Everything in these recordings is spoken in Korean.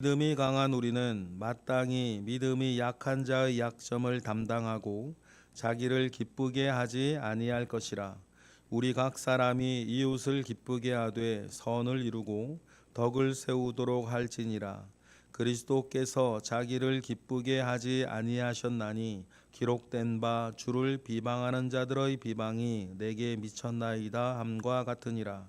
믿음이 강한 우리는 마땅히 믿음이 약한 자의 약점을 담당하고 자기를 기쁘게 하지 아니할 것이라. 우리 각 사람이 이웃을 기쁘게 하되 선을 이루고 덕을 세우도록 할지니라. 그리스도께서 자기를 기쁘게 하지 아니하셨나니 기록된 바 주를 비방하는 자들의 비방이 내게 미쳤나이다 함과 같으니라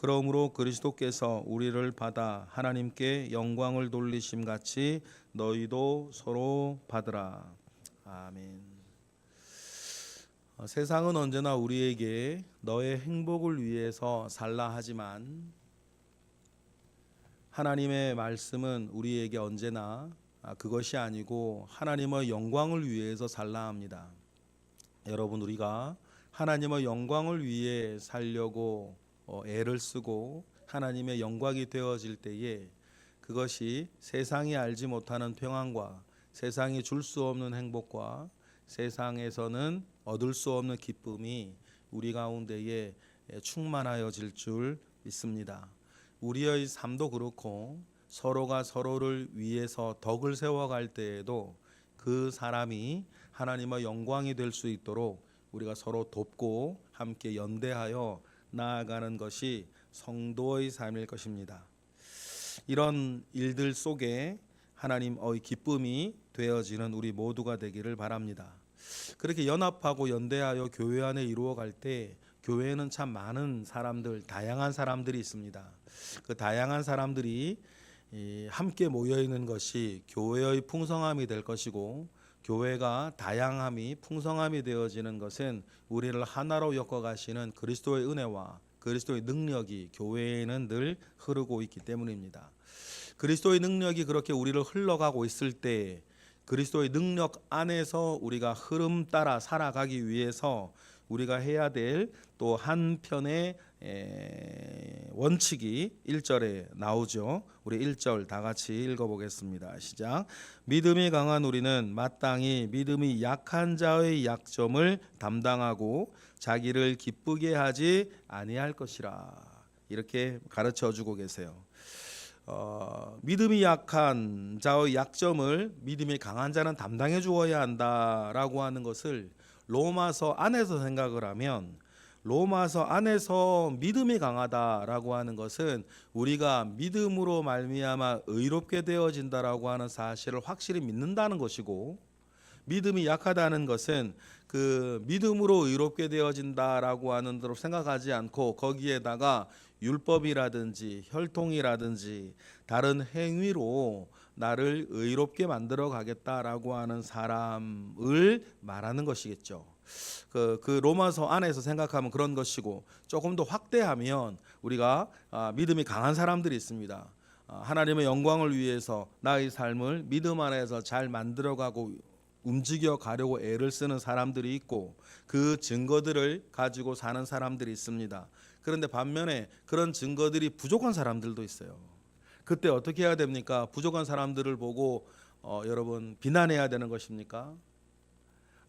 그러므로 그리스도께서 우리를 받아 하나님께 영광을 돌리심 같이 너희도 서로 받으라. 아멘. 어, 세상은 언제나 우리에게 너의 행복을 위해서 살라 하지만 하나님의 말씀은 우리에게 언제나 아, 그것이 아니고 하나님의 영광을 위해서 살라 합니다. 여러분 우리가 하나님의 영광을 위해 살려고 어, 애를 쓰고 하나님의 영광이 되어질 때에 그것이 세상이 알지 못하는 평안과 세상이 줄 수 없는 행복과 세상에서는 얻을 수 없는 기쁨이 우리 가운데에 충만하여질 줄 믿습니다. 우리의 삶도 그렇고 서로가 서로를 위해서 덕을 세워갈 때에도 그 사람이 하나님의 영광이 될 수 있도록 우리가 서로 돕고 함께 연대하여 나아가는 것이 성도의 삶일 것입니다. 이런 일들 속에 하나님의 기쁨이 되어지는 우리 모두가 되기를 바랍니다. 그렇게 연합하고 연대하여 교회 안에 이루어갈 때 교회에는 참 많은 사람들, 다양한 사람들이 있습니다. 그 다양한 사람들이 함께 모여 있는 것이 교회의 풍성함이 될 것이고 교회가 다양함이 풍성함이 되어지는 것은 우리를 하나로 엮어 가시는 그리스도의 은혜와 그리스도의 능력이 교회에는 늘 흐르고 있기 때문입니다. 그리스도의 능력이 그렇게 우리를 흘러가고 있을 때 그리스도의 능력 안에서 우리가 흐름 따라 살아가기 위해서 우리가 해야 될 또 한편의 원칙이 1절에 나오죠. 우리 1절 다 같이 읽어보겠습니다. 시작. 믿음이 강한 우리는 마땅히 믿음이 약한 자의 약점을 담당하고 자기를 기쁘게 하지 아니할 것이라. 이렇게 가르쳐 주고 계세요. 어, 믿음이 약한 자의 약점을 믿음이 강한 자는 담당해 주어야 한다라고 하는 것을 로마서 안에서 생각을 하면 로마서 안에서 믿음이 강하다라고 하는 것은 우리가 믿음으로 말미암아 의롭게 되어진다라고 하는 사실을 확실히 믿는다는 것이고 믿음이 약하다는 것은 그 믿음으로 의롭게 되어진다라고 하는 대로 생각하지 않고 거기에다가 율법이라든지 혈통이라든지 다른 행위로 나를 의롭게 만들어 가겠다라고 하는 사람을 말하는 것이겠죠. 그, 그 로마서 안에서 생각하면 그런 것이고 조금 더 확대하면 우리가 아, 믿음이 강한 사람들이 있습니다. 아, 하나님의 영광을 위해서 나의 삶을 믿음 안에서 잘 만들어가고 움직여 가려고 애를 쓰는 사람들이 있고 그 증거들을 가지고 사는 사람들이 있습니다. 그런데 반면에 그런 증거들이 부족한 사람들도 있어요. 그때 어떻게 해야 됩니까? 부족한 사람들을 보고 어, 여러분 비난해야 되는 것입니까?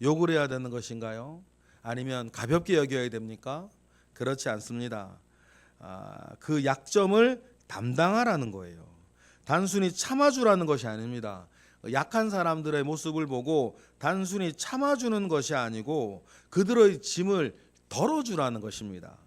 욕을 해야 되는 것인가요? 아니면 가볍게 여겨야 됩니까? 그렇지 않습니다. 아, 그 약점을 담당하라는 거예요. 단순히 참아주라는 것이 아닙니다. 약한 사람들의 모습을 보고 단순히 참아주는 것이 아니고 그들의 짐을 덜어주라는 것입니다.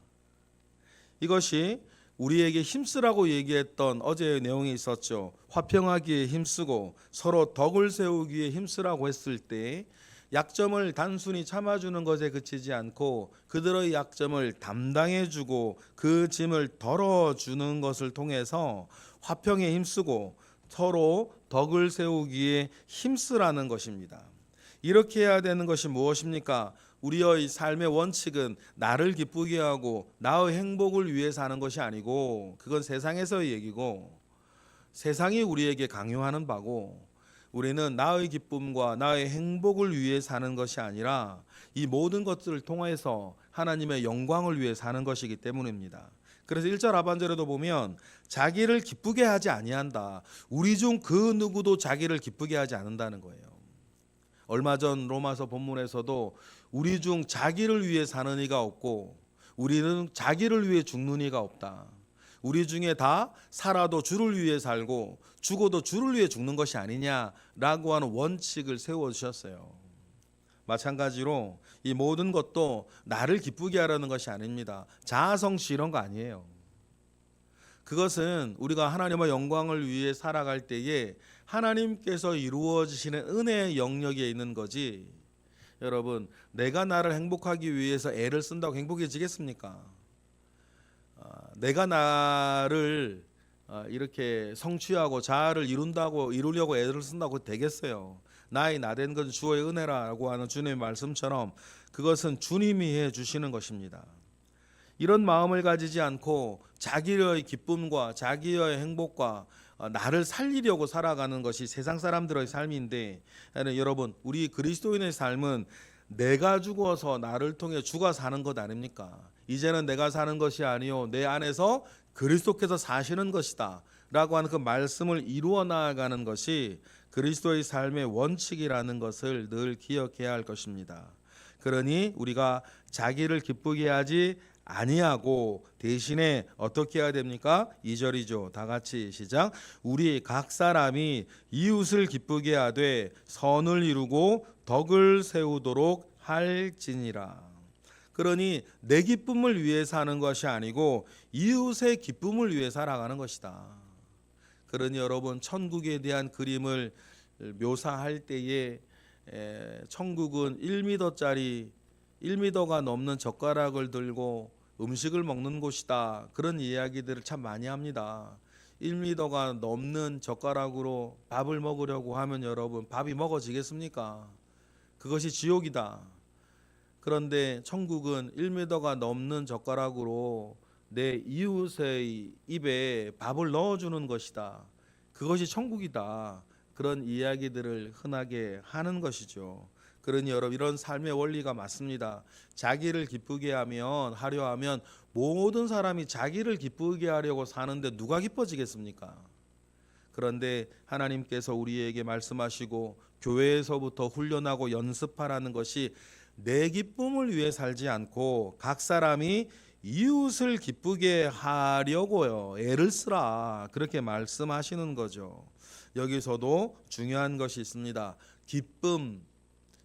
이것이 우리에게 힘쓰라고 얘기했던 어제의 내용이 있었죠. 화평하기에 힘쓰고 서로 덕을 세우기에 힘쓰라고 했을 때 약점을 단순히 참아주는 것에 그치지 않고 그들의 약점을 담당해주고 그 짐을 덜어주는 것을 통해서 화평에 힘쓰고 서로 덕을 세우기에 힘쓰라는 것입니다. 이렇게 해야 되는 것이 무엇입니까? 우리의 삶의 원칙은 나를 기쁘게 하고 나의 행복을 위해 사는 것이 아니고 그건 세상에서의 얘기고 세상이 우리에게 강요하는 바고 우리는 나의 기쁨과 나의 행복을 위해 사는 것이 아니라 이 모든 것들을 통해서 하나님의 영광을 위해 사는 것이기 때문입니다. 그래서 1절 하반절에도 보면 자기를 기쁘게 하지 아니한다. 우리 중 그 누구도 자기를 기쁘게 하지 않는다는 거예요. 얼마 전 로마서 본문에서도 우리 중 자기를 위해 사는 이가 없고 우리는 자기를 위해 죽는 이가 없다. 우리 중에 다 살아도 주를 위해 살고 죽어도 주를 위해 죽는 것이 아니냐라고 하는 원칙을 세워 주셨어요. 마찬가지로 이 모든 것도 나를 기쁘게 하려는 것이 아닙니다. 자아성취 이런 거 아니에요. 그것은 우리가 하나님의 영광을 위해 살아갈 때에 하나님께서 이루어지시는 은혜의 영역에 있는 거지. 여러분, 내가 나를 행복하기 위해서 애를 쓴다고 행복해지겠습니까? 아, 내가 나를 아, 이렇게 성취하고 자아를 이룬다고 이루려고 애를 쓴다고 되겠어요. 나의 나된 건 주의 은혜라고 하는 주님의 말씀처럼 그것은 주님이 해 주시는 것입니다. 이런 마음을 가지지 않고 자기의 기쁨과 자기의 행복과 어, 나를 살리려고 살아가는 것이 세상 사람들의 삶인데 여러분 우리 그리스도인의 삶은 내가 죽어서 나를 통해 주가 사는 것 아닙니까? 이제는 내가 사는 것이 아니요 내 안에서 그리스도께서 사시는 것이다. 라고 하는 그 말씀을 이루어 나아가는 것이 그리스도의 삶의 원칙이라는 것을 늘 기억해야 할 것입니다. 그러니 우리가 자기를 기쁘게 하지 아니하고 대신에 어떻게 해야 됩니까? 2절이죠. 다 같이 시작. 우리 각 사람이 이웃을 기쁘게 하되 선을 이루고 덕을 세우도록 할지니라. 그러니 내 기쁨을 위해 사는 것이 아니고 이웃의 기쁨을 위해 살아가는 것이다. 그러니 여러분 천국에 대한 그림을 묘사할 때에 천국은 1미터짜리 1미터가 넘는 젓가락을 들고 음식을 먹는 곳이다. 그런 이야기들을 참 많이 합니다. 1미터가 넘는 젓가락으로 밥을 먹으려고 하면 여러분 밥이 먹어지겠습니까? 그것이 지옥이다. 그런데 천국은 1미터가 넘는 젓가락으로 내 이웃의 입에 밥을 넣어주는 것이다. 그것이 천국이다. 그런 이야기들을 흔하게 하는 것이죠. 그러니 여러분 이런 삶의 원리가 맞습니다. 자기를 기쁘게 하면 하려 하면 모든 사람이 자기를 기쁘게 하려고 사는데 누가 기뻐지겠습니까? 그런데 하나님께서 우리에게 말씀하시고 교회에서부터 훈련하고 연습하라는 것이 내 기쁨을 위해 살지 않고 각 사람이 이웃을 기쁘게 하려고요. 애를 쓰라. 그렇게 말씀하시는 거죠. 여기서도 중요한 것이 있습니다. 기쁨,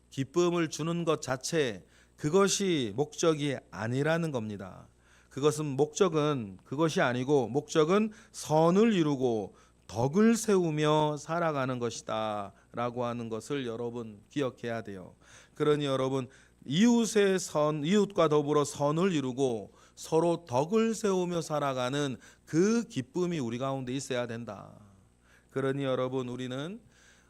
기쁨을 주는 것 자체 그것이 목적이 아니라는 겁니다. 그것은 목적은 그것이 아니고 목적은 선을 이루고 덕을 세우며 살아가는 것이다 라고 하는 것을 여러분 기억해야 돼요. 그러니 여러분 이웃의 선 이웃과 더불어 선을 이루고 서로 덕을 세우며 살아가는 그 기쁨이 우리 가운데 있어야 된다. 그러니 여러분 우리는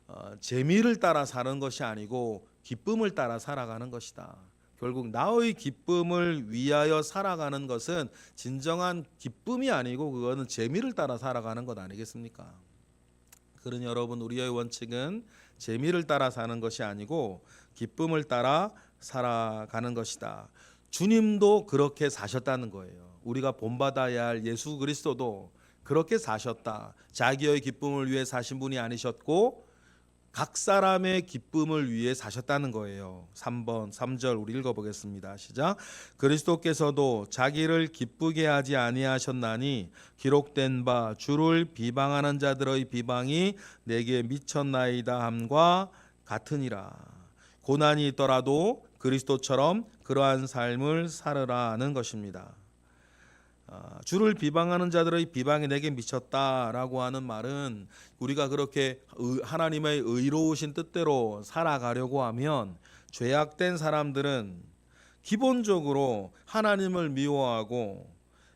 어, 재미를 따라 사는 것이 아니고 기쁨을 따라 살아가는 것이다. 결국 나의 기쁨을 위하여 살아가는 것은 진정한 기쁨이 아니고 그거는 재미를 따라 살아가는 것 아니겠습니까? 그러니 여러분 우리의 원칙은 재미를 따라 사는 것이 아니고 기쁨을 따라 살아가는 것이다. 주님도 그렇게 사셨다는 거예요. 우리가 본받아야 할 예수 그리스도도 그렇게 사셨다. 자기의 기쁨을 위해 사신 분이 아니셨고 각 사람의 기쁨을 위해 사셨다는 거예요. 3번 3절 우리 읽어 보겠습니다. 시작. 그리스도께서도 자기를 기쁘게 하지 아니하셨나니 기록된 바 주를 비방하는 자들의 비방이 내게 미쳤나이다 함과 같으니라. 고난이 있더라도 그리스도처럼 그러한 삶을 살으라는 것입니다. 아, 주를 비방하는 자들의 비방이 내게 미쳤다라고 하는 말은 우리가 그렇게 하나님의 의로우신 뜻대로 살아가려고 하면 죄악된 사람들은 기본적으로 하나님을 미워하고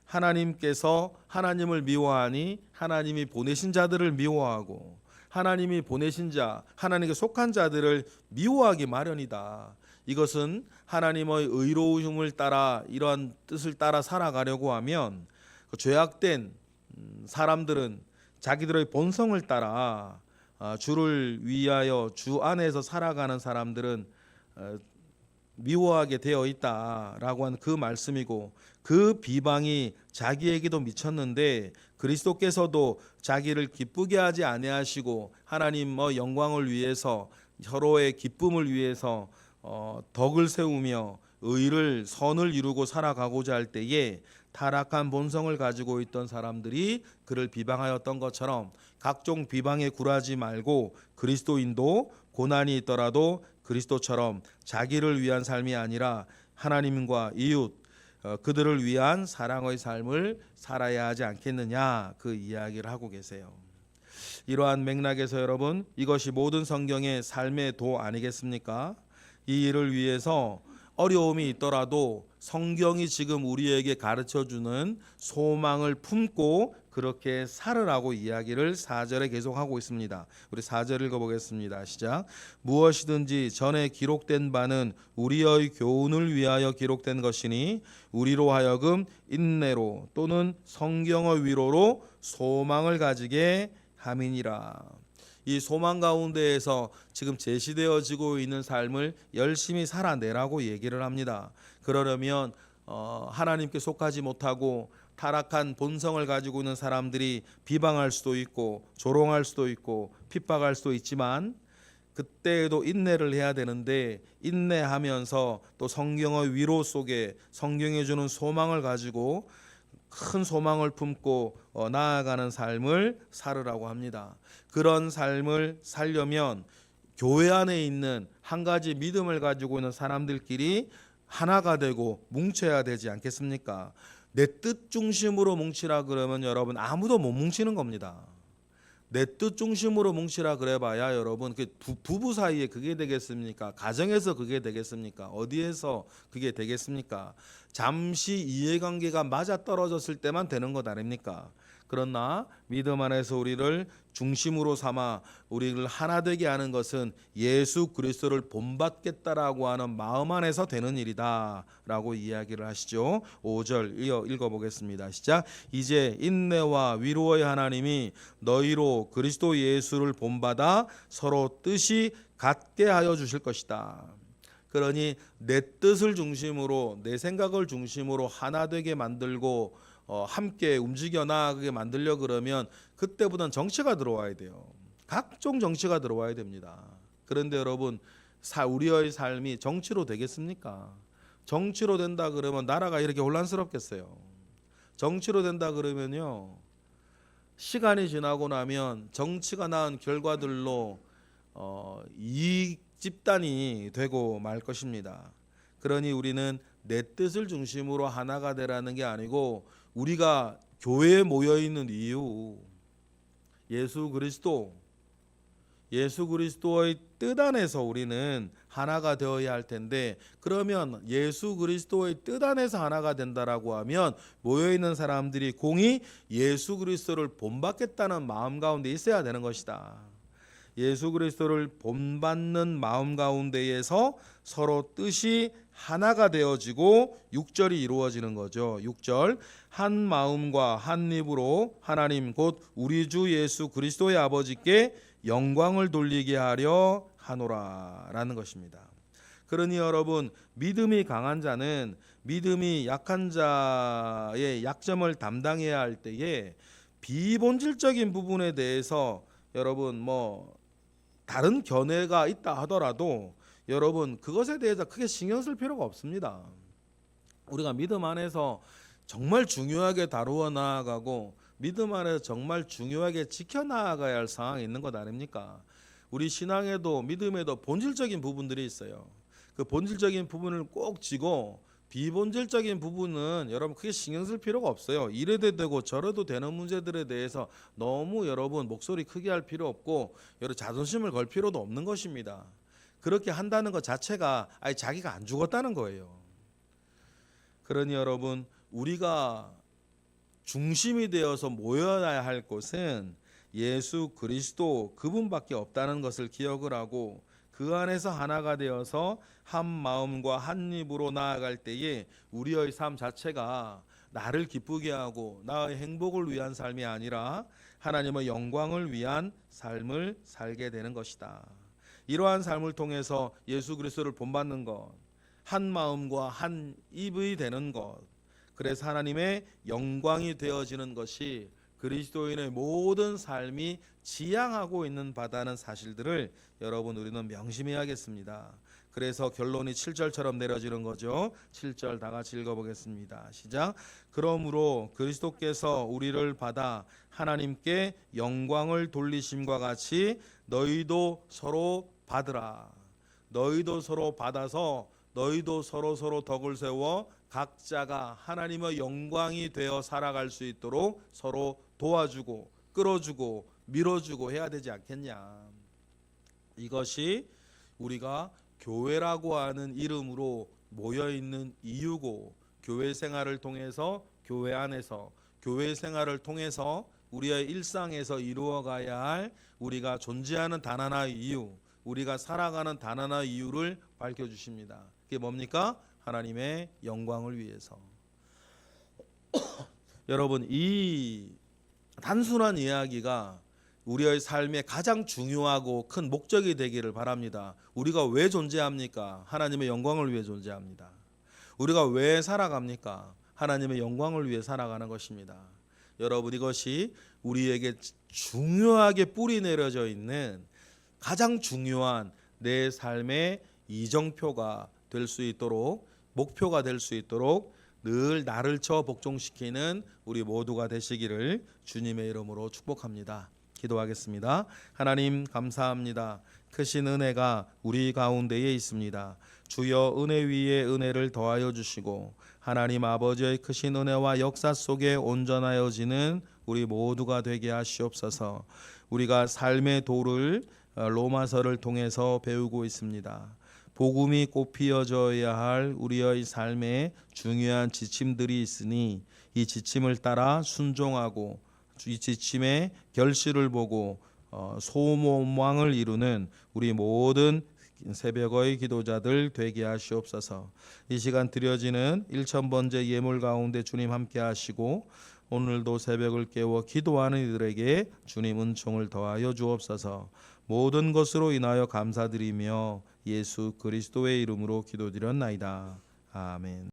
하나님께서 하나님을 미워하니 하나님이 보내신 자들을 미워하고 하나님이 보내신 자, 하나님께 속한 자들을 미워하기 마련이다. 이것은 하나님의 의로움을 따라 이러한 뜻을 따라 살아가려고 하면 그 죄악된 음, 사람들은 자기들의 본성을 따라 아, 주를 위하여 주 안에서 살아가는 사람들은 어, 미워하게 되어 있다라고 한 그 말씀이고 그 비방이 자기에게도 미쳤는데 그리스도께서도 자기를 기쁘게 하지 아니하시고 하나님 뭐 영광을 위해서 서로의 기쁨을 위해서 어, 덕을 세우며 의를 선을 이루고 살아가고자 할 때에 타락한 본성을 가지고 있던 사람들이 그를 비방하였던 것처럼 각종 비방에 굴하지 말고 그리스도인도 고난이 있더라도 그리스도처럼 자기를 위한 삶이 아니라 하나님과 이웃 어, 그들을 위한 사랑의 삶을 살아야 하지 않겠느냐 그 이야기를 하고 계세요. 이러한 맥락에서 여러분 이것이 모든 성경의 삶의 도 아니겠습니까? 이 일을 위해서 어려움이 있더라도 성경이 지금 우리에게 가르쳐 주는 소망을 품고 그렇게 살으라고 이야기를 4절에 계속하고 있습니다. 우리 4절 읽어 보겠습니다. 시작. 무엇이든지 전에 기록된 바는 우리의 교훈을 위하여 기록된 것이니 우리로 하여금 인내로 또는 성경의 위로로 소망을 가지게 함이니라. 이 소망 가운데에서 지금 제시되어지고 있는 삶을 열심히 살아내라고 얘기를 합니다. 그러려면 어, 하나님께 속하지 못하고 타락한 본성을 가지고 있는 사람들이 비방할 수도 있고 조롱할 수도 있고 핍박할 수도 있지만 그때에도 인내를 해야 되는데 인내하면서 또 성경의 위로 속에 성경이 주는 소망을 가지고 큰 소망을 품고 어, 나아가는 삶을 살으라고 합니다. 그런 삶을 살려면 교회 안에 있는 한 가지 믿음을 가지고 있는 사람들끼리 하나가 되고 뭉쳐야 되지 않겠습니까? 내 뜻 중심으로 뭉치라 그러면 여러분 아무도 못 뭉치는 겁니다. 내 뜻 중심으로 뭉치라 그래봐야 여러분 그 부, 부부 사이에 그게 되겠습니까? 가정에서 그게 되겠습니까? 어디에서 그게 되겠습니까? 잠시 이해관계가 맞아 떨어졌을 때만 되는 것 아닙니까? 그러나 믿음 안에서 우리를 중심으로 삼아 우리를 하나 되게 하는 것은 예수 그리스도를 본받겠다라고 하는 마음 안에서 되는 일이다라고 이야기를 하시죠. 5절 이어 읽어 보겠습니다. 시작. 이제 인내와 위로의 하나님이 너희로 그리스도 예수를 본받아 서로 뜻이 같게 하여 주실 것이다. 그러니 내 뜻을 중심으로 내 생각을 중심으로 하나 되게 만들고 어, 함께 움직여 나가게 만들려 그러면 그때보다는 정치가 들어와야 돼요. 각종 정치가 들어와야 됩니다. 그런데 여러분 사, 우리의 삶이 정치로 되겠습니까? 정치로 된다 그러면 나라가 이렇게 혼란스럽겠어요. 정치로 된다 그러면요 시간이 지나고 나면 정치가 낳은 결과들로 어, 이익 집단이 되고 말 것입니다. 그러니 우리는 내 뜻을 중심으로 하나가 되라는 게 아니고 우리가 교회에 모여 있는 이유 예수 그리스도 예수 그리스도의 뜻 안에서 우리는 하나가 되어야 할 텐데 그러면 예수 그리스도의 뜻 안에서 하나가 된다라고 하면 모여 있는 사람들이 공이 예수 그리스도를 본받겠다는 마음 가운데 있어야 되는 것이다. 예수 그리스도를 본받는 마음 가운데에서 서로 뜻이 하나가 되어지고 6절이 이루어지는 거죠. 6절 한 마음과 한 입으로 하나님 곧 우리 주 예수 그리스도의 아버지께 영광을 돌리게 하려 하노라라는 것입니다. 그러니 여러분 믿음이 강한 자는 믿음이 약한 자의 약점을 담당해야 할 때에 비본질적인 부분에 대해서 여러분 뭐 다른 견해가 있다 하더라도 여러분 그것에 대해서 크게 신경 쓸 필요가 없습니다. 우리가 믿음 안에서 정말 중요하게 다루어 나아가고 믿음 안에서 정말 중요하게 지켜 나아가야 할 상황이 있는 것 아닙니까? 우리 신앙에도 믿음에도 본질적인 부분들이 있어요. 그 본질적인 부분을 꼭 쥐고 비본질적인 부분은 여러분 크게 신경 쓸 필요가 없어요. 이래도 되고 저래도 되는 문제들에 대해서 너무 여러분 목소리 크게 할 필요 없고 여러 자존심을 걸 필요도 없는 것입니다. 그렇게 한다는 것 자체가 아예 자기가 안 죽었다는 거예요. 그러니 여러분 우리가 중심이 되어서 모여야 할 곳은 예수 그리스도 그분밖에 없다는 것을 기억을 하고 그 안에서 하나가 되어서 한 마음과 한 입으로 나아갈 때에 우리의 삶 자체가 나를 기쁘게 하고 나의 행복을 위한 삶이 아니라 하나님의 영광을 위한 삶을 살게 되는 것이다. 이러한 삶을 통해서 예수 그리스도를 본받는 것, 한 마음과 한 입이 되는 것, 그래서 하나님의 영광이 되어지는 것이 그리스도인의 모든 삶이 지향하고 있는 바다는 사실들을 여러분 우리는 명심해야겠습니다. 그래서 결론이 7절처럼 내려지는 거죠. 7절 다 같이 읽어보겠습니다. 시작. 그러므로 그리스도께서 우리를 받아 하나님께 영광을 돌리심과 같이 너희도 서로 받으라. 너희도 서로 받아서 너희도 서로 서로 덕을 세워 각자가 하나님의 영광이 되어 살아갈 수 있도록 서로 도와주고 끌어주고 밀어주고 해야 되지 않겠냐. 이것이 우리가 교회라고 하는 이름으로 모여 있는 이유고 교회 생활을 통해서 교회 안에서 교회 생활을 통해서 우리의 일상에서 이루어가야 할 우리가 존재하는 단 하나의 이유, 우리가 살아가는 단 하나의 이유를 밝혀 주십니다. 그게 뭡니까? 하나님의 영광을 위해서. 여러분 이 단순한 이야기가 우리의 삶의 가장 중요하고 큰 목적이 되기를 바랍니다. 우리가 왜 존재합니까? 하나님의 영광을 위해 존재합니다. 우리가 왜 살아갑니까? 하나님의 영광을 위해 살아가는 것입니다. 여러분 이것이 우리에게 중요하게 뿌리 내려져 있는 가장 중요한 내 삶의 이정표가 될 수 있도록 목표가 될 수 있도록 늘 나를 쳐 복종시키는 우리 모두가 되시기를 주님의 이름으로 축복합니다. 기도하겠습니다. 하나님 감사합니다. 크신 은혜가 우리 가운데에 있습니다. 주여 은혜 위에 은혜를 더하여 주시고 하나님 아버지의 크신 은혜와 역사 속에 온전하여지는 우리 모두가 되게 하시옵소서. 우리가 삶의 도를 어, 로마서를 통해서 배우고 있습니다. 복음이 꽃피어져야 할 우리의 삶에 중요한 지침들이 있으니 이 지침을 따라 순종하고 이 지침의 결실을 보고 어, 소모망을 이루는 우리 모든 새벽의 기도자들 되게 하시옵소서. 이 시간 드려지는 일천번째 예물 가운데 주님 함께 하시고 오늘도 새벽을 깨워 기도하는 이들에게 주님 은총을 더하여 주옵소서. 모든 것으로 인하여 감사드리며 예수 그리스도의 이름으로 기도드렸나이다. 아멘.